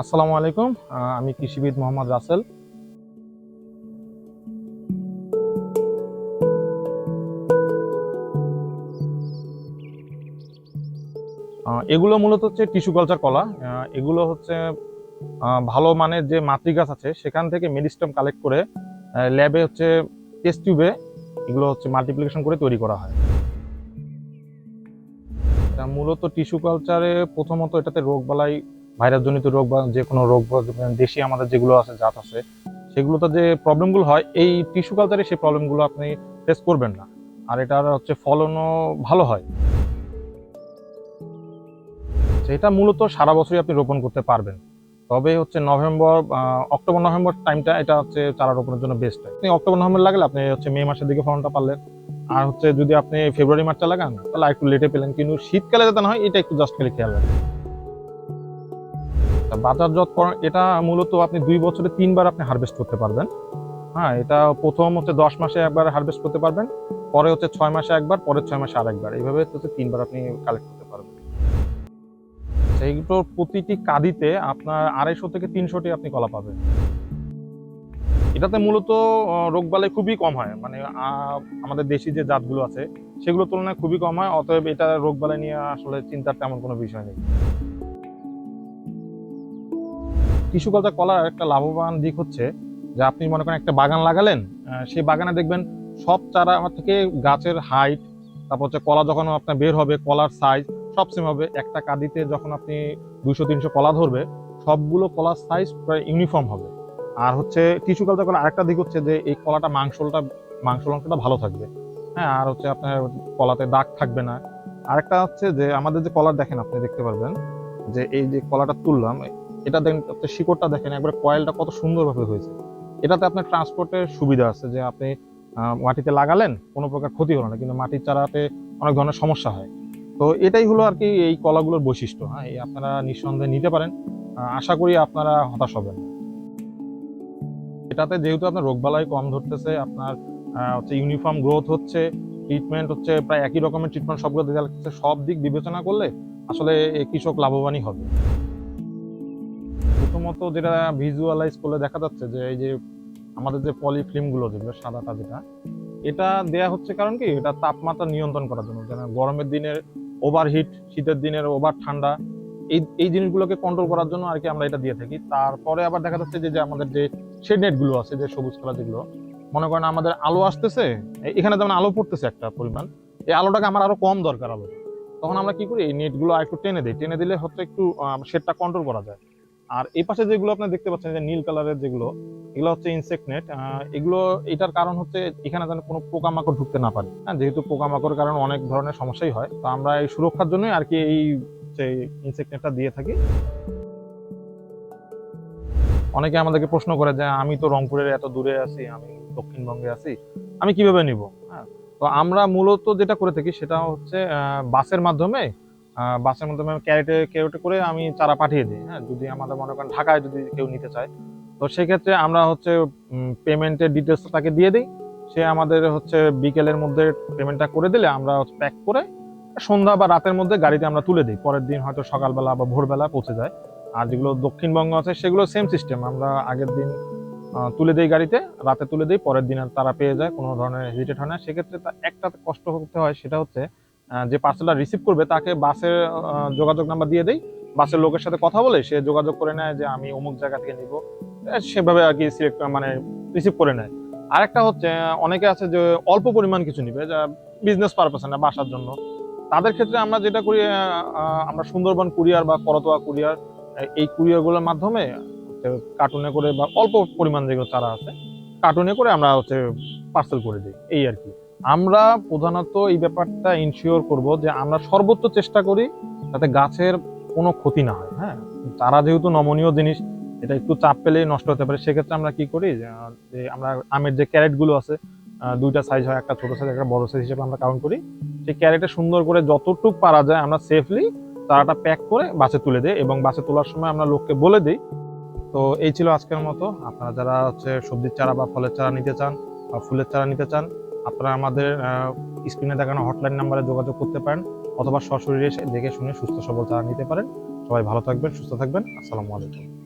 আসসালামু আলাইকুম আমি কৃষিবিদ মোহাম্মদ রাসেল। এগুলো মূলত হচ্ছে টিস্যু কালচার কলা। এগুলো হচ্ছে ভালো মানের যে মাতৃ গাছ আছে, সেখান থেকে মেডিস্টাম কালেক্ট করে ল্যাবে হচ্ছে টেস্ট টিউবে এগুলো হচ্ছে মাল্টিপ্লিকেশন করে তৈরি করা হয়। মূলত টিস্যু কালচারে প্রথমত এটাতে রোগবালাই ভাইরাসজনিত রোগ বা যে কোনো রোগ দেশি আমাদের যেগুলো আছে, জাত আছে, সেগুলোতে যে প্রবলেমগুলো হয়, এই টিস্যু কালচারে সেই প্রবলেমগুলো আপনি ফেস করবেন না। আর এটার হচ্ছে ফলনও ভালো হয়। সেটা মূলত সারা বছরই আপনি রোপণ করতে পারবেন। তবে হচ্ছে নভেম্বর অক্টোবর, নভেম্বর টাইমটা এটা হচ্ছে চারা রোপণের জন্য বেস্ট আপনি অক্টোবর, নভেম্বর লাগালে আপনি হচ্ছে মে মাসের দিকে ফলনটা পারলেন। আর হচ্ছে যদি আপনি ফেব্রুয়ারি মার্চটা লাগান, তাহলে একটু লেটে পেলেন। কিন্তু শীতকালে যাতে না হয়, এটা একটু জাস্ট খালি খেয়াল রাখবেন। বাজারজাতকরণ এটা মূলত আপনি দুই বছরে তিনবার আপনি হারভেস্ট করতে পারবেন। হ্যাঁ এটা প্রথম হচ্ছে দশ মাসে একবার হারভেস্ট করতে পারবেন, পরে হচ্ছে ছয় মাসে একবার পরের ছয় মাসে আরেকবার। এইভাবে হচ্ছে তিনবার আপনি কালেক্ট করতে পারবেন। সেইগুলোর প্রতিটি কাদিতে আপনার আড়াইশো থেকে তিনশোটি আপনি কলা পাবেন। এটাতে মূলত রোগবালাই খুবই কম হয়। মানে আমাদের দেশি যে জাতগুলো আছে, সেগুলোর তুলনায় খুবই কম হয়, অতএব এটা রোগবালাই নিয়ে আসলে চিন্তার তেমন কোনো বিষয় নেই। টিস্যু কালচার কলার একটা লাভবান দিক হচ্ছে যে আপনি মনে করেন একটা বাগান লাগালেন সেই বাগানে দেখবেন সব চারা আমার থেকে গাছের হাইট তারপর হচ্ছে কলা যখন আপনার বের হবে, কলার সাইজ সব সেম হবে। একটা কাদিতে যখন আপনি দুশো তিনশো কলা ধরবে, সবগুলো কলার সাইজ প্রায় ইউনিফর্ম হবে। আর হচ্ছে টিস্যু কালচার কলার আরেকটা দিক হচ্ছে যে এই কলাটা মাংসলটা মাংসল অংশটা ভালো থাকবে। হ্যাঁ আর হচ্ছে আপনার কলাতে দাগ থাকবে না। আরেকটা হচ্ছে যে আমাদের যে কলার দেখেন আপনি, দেখতে পারবেন যে এই যে কলাটা তুললাম এটা দেখেন, আপনি শিকড়টা দেখেন, একবার কয়েলটা কত সুন্দরভাবে হয়েছে। এটাতে আপনার ট্রান্সপোর্টের সুবিধা আছে যে আপনি মাটিতে লাগালেন, কোনো প্রকার ক্ষতি হলো না, কিন্তু মাটির চারাতে অনেক ধরনের সমস্যা হয়। তো এটাই হলো আর কি এই কলাগুলোর বৈশিষ্ট্য হ্যাঁ এই আপনারা নিঃসন্দেহে নিতে পারেন। আশা করি আপনারা হতাশ হবেন এটাতে যেহেতু আপনার রোগবালাই কম ধরতেছে, আপনার হচ্ছে ইউনিফর্ম গ্রোথ হচ্ছে ট্রিটমেন্ট হচ্ছে, প্রায় একই রকমের ট্রিটমেন্ট সবগুলো দেওয়া লাগছে সব দিক বিবেচনা করলে আসলে কৃষক লাভবানই হবে। প্রথমত যেটা ভিজুয়ালাইজ করলে দেখা যাচ্ছে যে এই যে আমাদের যে পলি ফিল্মগুলো যেগুলো সাদাটা যেটা, এটা দেয়া হচ্ছে কারণ কি? এটা তাপমাত্রা নিয়ন্ত্রণ করার জন্য। যেন গরমের দিনের ওভারহিট শীতের দিনের ওভার ঠান্ডা, এই এই জিনিসগুলোকে কন্ট্রোল করার জন্য আর কি আমরা এটা দিয়ে থাকি। তারপরে আবার দেখা যাচ্ছে যে আমাদের যে শেড নেটগুলো আছে, যে সবুজ কালার যেগুলো, মনে করেন আমাদের আলো আসতেছে এখানে যেমন আলো পড়তেছে একটা পরিমাণ, এই আলোটাকে আমার আরও কম দরকার আলো। তখন আমরা কি করি? এই নেটগুলো একটু টেনে দিই। টেনে দিলে হচ্ছে একটু শেডটা কন্ট্রোল করা যায়। আর এই পাশে যেগুলো আপনি দেখতে পাচ্ছেন যে নীল কালারের যেগুলো, এগুলো হচ্ছে ইনসেক্ট নেট এগুলো, এটার কারণ হচ্ছে এখানে যেন কোনো পোকামাকড় ঢুকতে না পারে। হ্যাঁ যেহেতু পোকামাকড়ের কারণে অনেক ধরনের সমস্যাই হয়, তো আমরা এই সুরক্ষার জন্যই আর কি এই ইনসেক্ট নেটটা দিয়ে থাকি। অনেকে আমাদেরকে প্রশ্ন করে যে, আমি তো রংপুরের এত দূরে আছি, আমি দক্ষিণবঙ্গে আছি, আমি কীভাবে নিব? হ্যাঁ তো আমরা মূলত যেটা করে থাকি সেটা হচ্ছে বাসের মাধ্যমে বাসের মাধ্যমে ক্যারেটে ক্যারেটে করে আমি চারা পাঠিয়ে দিই হ্যাঁ? যদি আমাদের মনে করেন ঢাকায় যদি কেউ নিতে চায়। তো সেক্ষেত্রে আমরা হচ্ছে পেমেন্টের ডিটেলসটা তাকে দিয়ে দিই। সে আমাদের হচ্ছে বিকেলের মধ্যে পেমেন্টটা করে দিলে আমরা প্যাক করে সন্ধ্যা বা রাতের মধ্যে গাড়িতে আমরা তুলে দিই। পরের দিন হয়তো সকালবেলা বা ভোরবেলা পৌঁছে যায়। আর যেগুলো দক্ষিণবঙ্গ আছে সেগুলো সেম সিস্টেম আমরা আগের দিন তুলে দিই গাড়িতে, রাতে তুলে দিই, পরের দিন তারা পেয়ে যায়, কোনো ধরনের হেজিটেট হয় না। সেক্ষেত্রে একটা কষ্ট করতে হয়, সেটা হচ্ছে যে পার্সেলটা রিসিভ করবে, তাকে বাসের যোগাযোগ নাম্বার দিয়ে দেই। বাসের লোকের সাথে কথা বলে, সে যোগাযোগ করে নেয় যে আমি অমুক জায়গা থেকে নিব। সেভাবে আর কি সিলেক্ট মানে রিসিভ করে নেয়। আরেকটা হচ্ছে অনেকে আছে যে অল্প পরিমাণ কিছু নিবে, যা বিজনেস পারপাসে না, বাসার জন্য। তাদের ক্ষেত্রে আমরা যেটা করি আমরা সুন্দরবন কুরিয়ার বা করতোয়া কুরিয়ার এই কুরিয়ারগুলোর মাধ্যমে কার্টুনে করে বা অল্প পরিমাণ যেগুলো চারা আছে কার্টুনে করে আমরা হচ্ছে পার্সেল করে দিই। এই আর কি। আমরা প্রধানত এই ব্যাপারটা ইনশিওর করব যে আমরা সর্বোচ্চ চেষ্টা করি যাতে গাছের কোনো ক্ষতি না হয় হ্যাঁ? তারা যেহেতু নমনীয় জিনিস এটা একটু চাপ পেলেই নষ্ট হতে পারে। সেক্ষেত্রে আমরা কি করি যে, আমরা আমের যে ক্যারেটগুলো আছে দুইটা সাইজ হয় একটা ছোট সাইজ একটা বড় সাইজ হিসেবে আমরা কাউন্ট করি। সেই ক্যারেটে সুন্দর করে যতটুকু পারা যায় আমরা সেফলি তারাটা প্যাক করে বাসে তুলে দিই এবং বাসে তোলার সময় আমরা লোককে বলে দিই। তো এই ছিল আজকের মতো। আপনারা যারা হচ্ছে সবজির চারা বা ফলের চারা নিতে চান বা ফুলের চারা নিতে চান আপনারা আমাদের স্ক্রিনে দেখানো হটলাইন নাম্বারে যোগাযোগ করতে পারেন অথবা সশরীরে এসে দেখে শুনে সুস্থ সবল তারা নিতে পারেন। সবাই ভালো থাকবেন, সুস্থ থাকবেন। আসসালামু আলাইকুম।